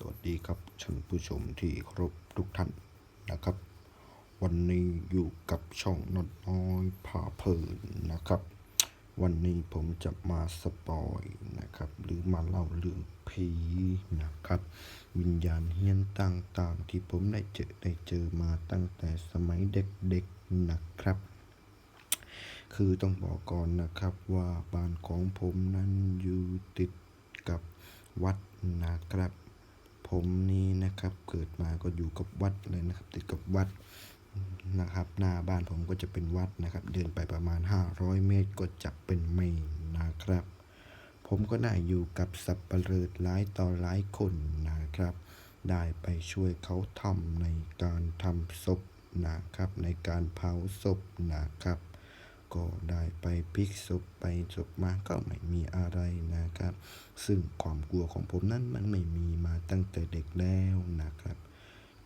สวัสดีครับท่านผู้ชมที่เคารพทุกท่านนะครับ วันนี้อยู่กับช่องนดน้อยผ่าเพลินนะครับ วันนี้ผมจะมาสปอยนะครับ หรือมาเล่าเรื่องผีนะครับ วิญญาณเฮี้ยนต่างๆ ที่ผมได้เจอได้เจอมาตั้งแต่สมัยเด็กๆนะครับ คือต้องบอกก่อนนะครับว่าบ้านของผมนั้นอยู่ติดกับวัดนะครับ ผมนี่นะครับเกิดมาก็อยู่กับวัดเลยนะครับ ติดกับวัดนะครับ หน้าบ้านผมก็จะเป็นวัดนะครับ เดินไปประมาณ 500 เมตรก็จะเป็นเมนนะครับ ผมก็ได้อยู่กับสับปะเลอหลายต่อหลายคนนะครับ ได้ไปช่วยเขาทำในการทำศพนะครับ ในการเผาศพนะครับ ก็ได้ไปพลิกศพไปศพมาก็ไม่มีอะไรนะครับ ซึ่งความกลัวของผมนั้นมันไม่มีมาตั้งแต่เด็กแล้วนะครับ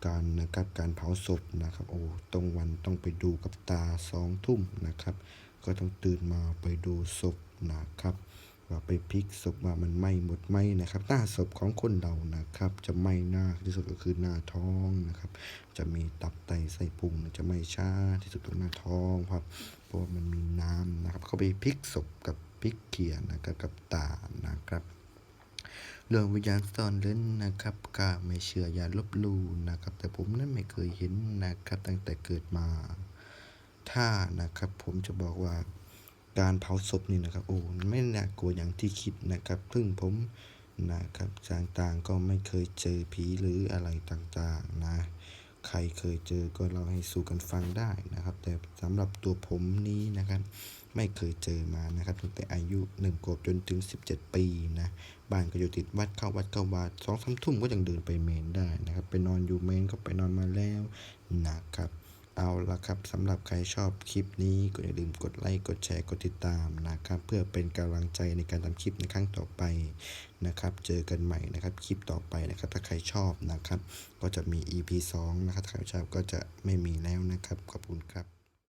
การนะครับการเผาศพนะครับ โอ้ตรงวันต้องไปดูกับตาสองทุ่มนะครับ ก็ต้องตื่นมาไปดูศพนะครับ ว่าไปพลิกศพว่ามันไหม้หมดไหมนะครับ หน้าศพของคนเรานะครับ จะไหม้หน้าที่สุดก็คือหน้าท้องนะครับ จะมีตับไตไส้พุงจะไม่ช้าที่สุดตรงหน้าท้องครับเพราะว่ามันมีน้ำนะครับ เขาไปพลิกศพกับพลิกเขียนะครับกับตานะครับเรื่องวิญญาณซ่อนเร้นนะครับก็ไม่เชื่ออย่าลบลู่นะครับ แต่ผมนั้นไม่เคยเห็นนะครับตั้งแต่เกิดมา ถ้านะครับผมจะบอกว่า การเผาศพนี่นะครับโอ้ไม่น่ากลัวอย่างที่คิดนะครับซึ่งผมนะครับต่างๆก็ไม่เคยเจอผีหรืออะไรต่างๆนะใครเคยเจอก็เล่าให้สู่กันฟังได้นะครับ แต่สำหรับตัวผมนี้นะครับ ไม่เคยเจอมานะครับตั้งแต่อายุหนึ่งขวบจนถึง 17 ปีนะบ้านก็อยู่ติดวัดเข้าวัดเข้าวัดสองสามทุ่มก็ยังเดินไปเมนได้นะครับ ไปนอนอยู่เมนก็ไปนอนมาแล้วนะครับ เอาละครับสำหรับใครชอบคลิปนี้ก็อย่าลืมกดไลค์กดแชร์กดติดตามนะครับ เพื่อเป็นกำลังใจในการทำคลิปในครั้งต่อไปนะครับ เจอกันใหม่นะครับคลิปต่อไปนะครับ ถ้าใครชอบนะครับ ก็จะมี EP 2 นะครับถ้าใครชอบก็จะไม่มีแล้วนะครับขอบคุณครับ